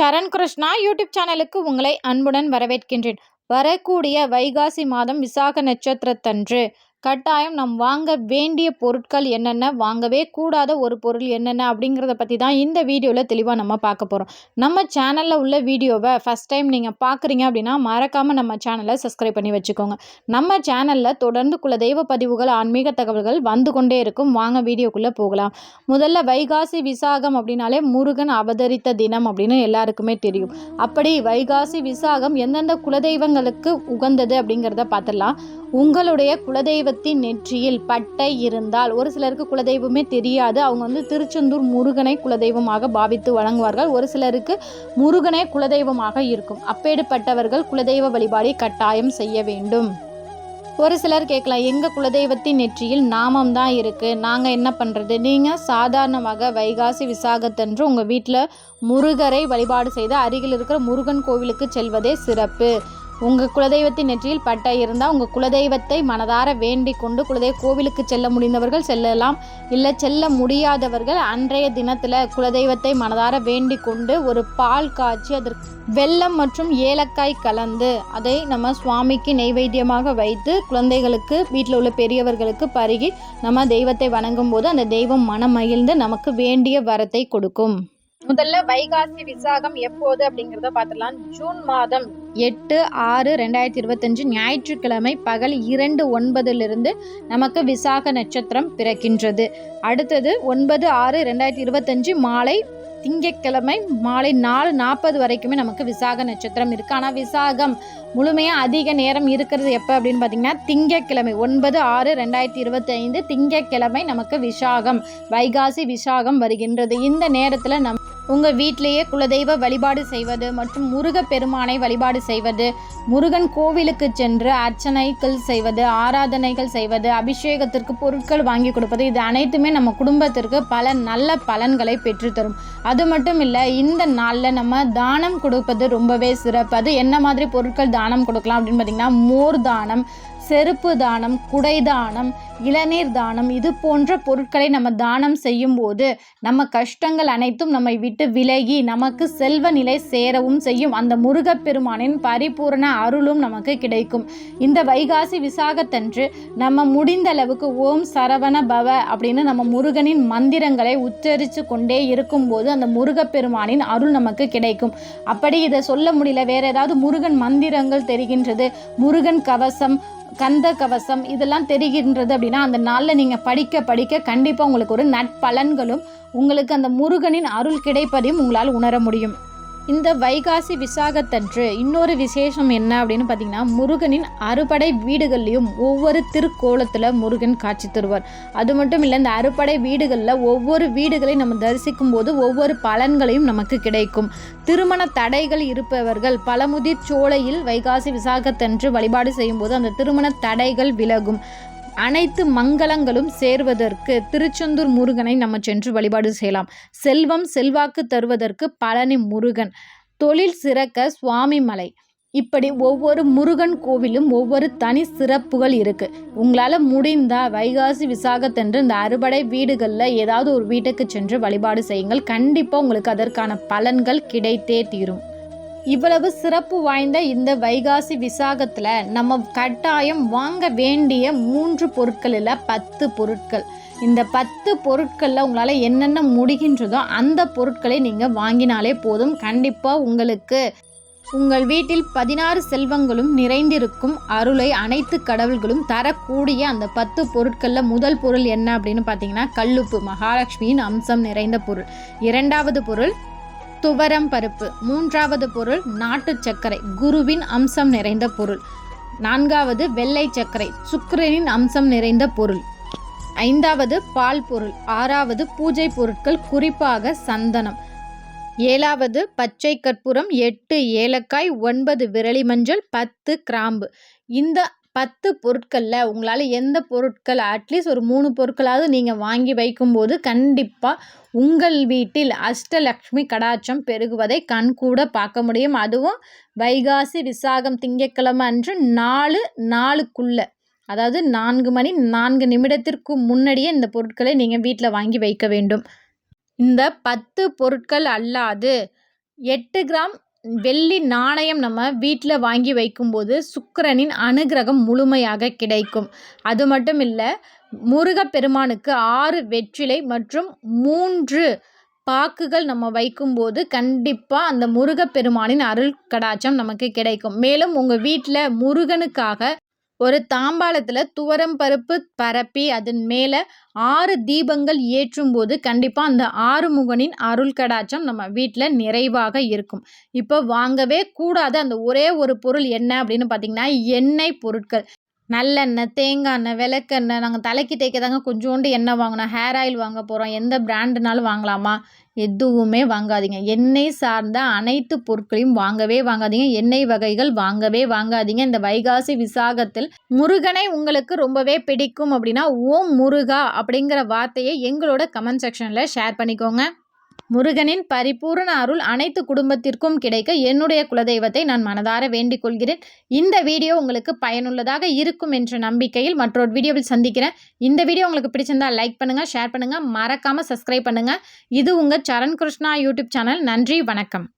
சரண் Krishna YouTube சேனலுக்கு உங்களை அன்புடன் வரவேற்கின்றேன். வரக்கூடிய வைகாசி மாதம் விசாக நட்சத்திரத்தன்று. கட்டாயம் நாம் வாங்க வேண்டிய பொருட்கள் என்னென்ன வாங்கவே கூடாத ஒரு பொருள் என்னென்ன அப்படிங்கிறத பற்றி தான் இந்த வீடியோவில் தெளிவாக நம்ம பார்க்க போகிறோம் நம்ம சேனலில் உள்ள வீடியோவை ஃபஸ்ட் டைம் நீங்கள் பார்க்குறீங்க அப்படின்னா மறக்காமல் நம்ம சேனலை சப்ஸ்கிரைப் பண்ணி வச்சுக்கோங்க. நம்ம சேனலில் தொடர்ந்து குலதெய்வ பதிவுகள் ஆன்மீக தகவல்கள் வந்து கொண்டே இருக்கும். வாங்க வீடியோக்குள்ளே போகலாம். முதல்ல வைகாசி விசாகம் அப்படின்னாலே முருகன் அவதரித்த தினம் அப்படின்னு எல்லாருக்குமே தெரியும். அப்படி வைகாசி விசாகம் எந்தெந்த குலதெய்வங்களுக்கு உகந்தது அப்படிங்கிறத பார்த்துடலாம். உங்களுடைய குலதெய்வத்தின் நெற்றியில் பட்டை இருந்தால் ஒரு சிலருக்கு குலதெய்வமே தெரியாது. அவங்க வந்து திருச்செந்தூர் முருகனை குலதெய்வமாக பாவித்து வழங்குவார்கள் ஒரு சிலருக்கு முருகனே குலதெய்வமாக இருக்கும். அப்பேடுப்பட்டவர்கள் குலதெய்வ வழிபாடை கட்டாயம் செய்ய வேண்டும். ஒரு சிலர் கேட்கலாம் எங்கள் குலதெய்வத்தின் நெற்றியில் நாமம் தான் இருக்குது நாங்கள் என்ன பண்ணுறது நீங்கள் சாதாரணமாக வைகாசி விசாகத்தன்று உங்கள் வீட்டில் முருகரை வழிபாடு செய்து அருகில் இருக்கிற முருகன் கோவிலுக்கு செல்வதே சிறப்பு. உங்கள் குலதெய்வத்தின் நெற்றியில் பட்டை இருந்தால் உங்கள் குலதெய்வத்தை மனதார வேண்டிக் கொண்டு குலதெய்வ கோவிலுக்கு செல்ல முடிந்தவர்கள் செல்லலாம். இல்லை செல்ல முடியாதவர்கள் அன்றைய தினத்தில் குலதெய்வத்தை மனதார வேண்டிக் கொண்டு ஒரு பால் காய்ச்சி அதற்கு வெல்லம் மற்றும் ஏலக்காய் கலந்து அதை நம்ம சுவாமிக்கு நெய்வேத்தியமாக வைத்து குழந்தைகளுக்கு வீட்டில் உள்ள பெரியவர்களுக்கு பருகி நம்ம தெய்வத்தை வணங்கும் போது அந்த தெய்வம் மனம் மகிழ்ந்து நமக்கு வேண்டிய வரத்தை கொடுக்கும். முதல்ல வைகாசி விசாகம் எப்போது அப்படிங்கிறத பார்த்துலாம் ஜூன் மாதம் எட்டு ஆறு ரெண்டாயிரத்தி இருபத்தஞ்சு ஞாயிற்றுக்கிழமை பகல் இரண்டு ஒன்பதிலிருந்து நமக்கு விசாக நட்சத்திரம் பிறக்கின்றது. அடுத்தது ஒன்பது ஆறு ரெண்டாயிரத்தி இருபத்தஞ்சு மாலை திங்கட்கிழமை மாலை நாலு நாற்பது வரைக்குமே நமக்கு விசாக நட்சத்திரம் இருக்குது ஆனால் விசாகம் முழுமையாக அதிக நேரம் இருக்கிறது எப்போ அப்படின்னு பார்த்தீங்கன்னா திங்கட்கிழமை ஒன்பது ஆறு ரெண்டாயிரத்தி இருபத்தி ஐந்து திங்கட்கிழமை நமக்கு விசாகம் வைகாசி விசாகம் வருகின்றது. இந்த நேரத்தில் நம் உங்கள் வீட்டிலேயே குலதெய்வ வழிபாடு செய்வது மற்றும் முருக பெருமானை வழிபாடு செய்வது முருகன் கோவிலுக்கு சென்று அர்ச்சனைகள் செய்வது ஆராதனைகள் செய்வது அபிஷேகத்திற்கு பொருட்கள் வாங்கி கொடுப்பது இது அனைத்துமே நம்ம குடும்பத்திற்கு பல நல்ல பலன்களை பெற்றுத்தரும். அது மட்டும் இல்லை இந்த நாளில் நம்ம தானம் கொடுப்பது ரொம்பவே சிறப்பு. அது என்ன மாதிரி பொருட்கள் தானம் கொடுக்கலாம் அப்படின்னு பார்த்தீங்கன்னா மோர் தானம் செருப்பு தானம் குடை தானம் இளநீர் தானம் இது போன்ற பொருட்களை நம்ம தானம் செய்யும் போது நம்ம கஷ்டங்கள் அனைத்தும் நம்மை விட்டு விலகி நமக்கு செல்வ நிலை சேரவும் செய்யும். அந்த முருகப்பெருமானின் பரிபூரண அருளும் நமக்கு கிடைக்கும். இந்த வைகாசி விசாகத்தன்று நம்ம முடிந்த அளவுக்கு ஓம் சரவண பவ அப்படின்னு நம்ம முருகனின் மந்திரங்களை உச்சரித்து கொண்டே இருக்கும்போது அந்த முருகப்பெருமானின் அருள் நமக்கு கிடைக்கும். அப்படி இதை சொல்ல முடியல. வேற ஏதாவது முருகன் மந்திரங்கள் தெரிகின்றது. முருகன் கவசம் கந்த கவசம் இதெல்லாம் தெரிகின்றது அப்படின்னா அந்த நாளில் நீங்கள் படிக்க படிக்க கண்டிப்பாக உங்களுக்கு ஒரு நட்பலன்களும் உங்களுக்கு அந்த முருகனின் அருள் கிடைப்பதையும் உங்களால் உணர முடியும். இந்த வைகாசி விசாகத்தன்று இன்னொரு விசேஷம் என்ன அப்படின்னு பார்த்தீங்கன்னா முருகனின் அறுபடை வீடுகள்லையும் ஒவ்வொரு திருக்கோலத்தில் முருகன் காட்சி தருவார். அது மட்டும் இல்லை இந்த அறுபடை வீடுகளில் ஒவ்வொரு வீடுகளையும் நம்ம தரிசிக்கும் போது ஒவ்வொரு பலன்களையும் நமக்கு கிடைக்கும். திருமண தடைகள் இருப்பவர்கள் பழமுதிர் சோலையில் வைகாசி விசாகத்தன்று வழிபாடு செய்யும்போது அந்த திருமண தடைகள் விலகும். அனைத்து மங்களங்களும் சேர்வதற்கு திருச்செந்தூர் முருகனை நம்ம சென்று வழிபாடு செய்யலாம். செல்வம் செல்வாக்கு தருவதற்கு பழனி முருகன். தொழில் சிறக்க சுவாமி மலை. இப்படி ஒவ்வொரு முருகன் கோவிலும் ஒவ்வொரு தனி சிறப்புகள் இருக்குது உங்களால் முடிந்தால் வைகாசி விசாகத்தன்று இந்த அறுபடை வீடுகளில் ஏதாவது ஒரு வீட்டுக்கு சென்று வழிபாடு செய்யுங்கள். கண்டிப்பாக உங்களுக்கு அதற்கான பலன்கள் கிடைத்தே தீரும். இவ்வளவு சிறப்பு வாய்ந்த இந்த வைகாசி விசாகத்தில் நம்ம கட்டாயம் வாங்க வேண்டிய மூன்று பொருட்களில் பத்து பொருட்கள். இந்த பத்து பொருட்களில் உங்களால் என்னென்ன முடிகின்றதோ அந்த பொருட்களை நீங்கள் வாங்கினாலே போதும். கண்டிப்பாக உங்களுக்கு உங்கள் வீட்டில் பதினாறு செல்வங்களும் நிறைந்திருக்கும். அருளை அனைத்து கடவுள்களும் தரக்கூடிய அந்த பத்து பொருட்களில் முதல் பொருள் என்ன அப்படின்னு பார்த்தீங்கன்னா கல்லுப்பு மகாலட்சுமியின் அம்சம் நிறைந்த பொருள். இரண்டாவது பொருள் துவரம் பருப்பு. மூன்றாவது பொருள் நாட்டு சர்க்கரை. குருவின் அம்சம் நிறைந்த பொருள். நான்காவது வெள்ளை சர்க்கரை. சுக்கரனின் அம்சம் நிறைந்த பொருள். ஐந்தாவது பால் பொருள். ஆறாவது பூஜை பொருட்கள் குறிப்பாக சந்தனம். ஏழாவது பச்சை கற்பூரம் எட்டு ஏலக்காய் ஒன்பது விரலி மஞ்சள் பத்து கிராம்பு. இந்த பத்து பொருட்களில் உங்களால் எந்த பொருட்கள் அட்லீஸ்ட் ஒரு மூணு பொருட்களாவது நீங்கள் வாங்கி வைக்கும்போது கண்டிப்பாக உங்கள் வீட்டில் அஷ்டலக்ஷ்மி கடாட்சம் பெருகுவதை கண்கூட பார்க்க முடியும். அதுவும் வைகாசி விசாகம் திங்கட்கிழமை அன்று நாலு நாளுக்குள்ள அதாவது நான்கு மணி நான்கு நிமிடத்திற்கு முன்னாடியே இந்த பொருட்களை நீங்கள் வீட்டில் வாங்கி வைக்க வேண்டும். இந்த பத்து பொருட்கள் அல்லாது எட்டு கிராம் வெள்ளி நாணயம் நம்ம வீட்டில் வாங்கி வைக்கும்போது சுக்கரனின் அனுகிரகம் முழுமையாக கிடைக்கும். அது மட்டும் இல்லை முருகப்பெருமானுக்கு ஆறு வெற்றிலை மற்றும் மூன்று பாக்குகள் நம்ம வைக்கும்போது கண்டிப்பாக அந்த முருகப்பெருமானின் அருள் கடாட்சம் நமக்கு கிடைக்கும். மேலும் உங்கள் வீட்டில் முருகனுக்காக ஒரு தாம்பாளத்தில் துவரம் பருப்பு பரப்பி அதன் மேலே ஆறு தீபங்கள் ஏற்றும் போது கண்டிப்பாக அந்த ஆறுமுகனின் அருள் கடாச்சம் நம்ம வீட்டில் நிறைவாக இருக்கும். இப்போ வாங்கவே கூடாத அந்த ஒரே ஒரு பொருள் என்ன அப்படின்னு பார்த்தீங்கன்னா எண்ணெய் பொருட்கள். நல்லெண்ணெய் தேங்காய் எண்ணெய் விளக்கெண்ணெய் நாங்கள் தலைக்கு தேய்க்க தாங்க கொஞ்சோண்டு எண்ணெய் வாங்கினோம். ஹேர் ஆயில் வாங்க போகிறோம் எந்த பிராண்டுனாலும் வாங்கலாமா? எதுவுமே வாங்காதீங்க. எண்ணெய் சார்ந்த அனைத்து பொருட்களையும் வாங்கவே வாங்காதீங்க. எண்ணெய் வகைகள் வாங்கவே வாங்காதீங்க. இந்த வைகாசி விசாகத்தில் முருகனை உங்களுக்கு ரொம்பவே பிடிக்கும் அப்படின்னா ஓம் முருகா அப்படிங்கிற வார்த்தையை எங்களோட கமெண்ட் செக்ஷனில் ஷேர் பண்ணிக்கோங்க. முருகனின் பரிபூரண அருள் அனைத்து குடும்பத்திற்கும் கிடைக்க என்னுடைய குலதெய்வத்தை நான் மனதார வேண்டிக் கொள்கிறேன். இந்த வீடியோ உங்களுக்கு பயனுள்ளதாக இருக்கும் என்ற நம்பிக்கையில் மற்றொரு வீடியோவில் சந்திக்கிறேன். இந்த வீடியோ உங்களுக்கு பிடிச்சிருந்தா லைக் பண்ணுங்கள் ஷேர் பண்ணுங்கள் மறக்காமல் சப்ஸ்கிரைப் பண்ணுங்கள் இது உங்கள் சரண் கிருஷ்ணா யூடியூப் சேனல். நன்றி வணக்கம்.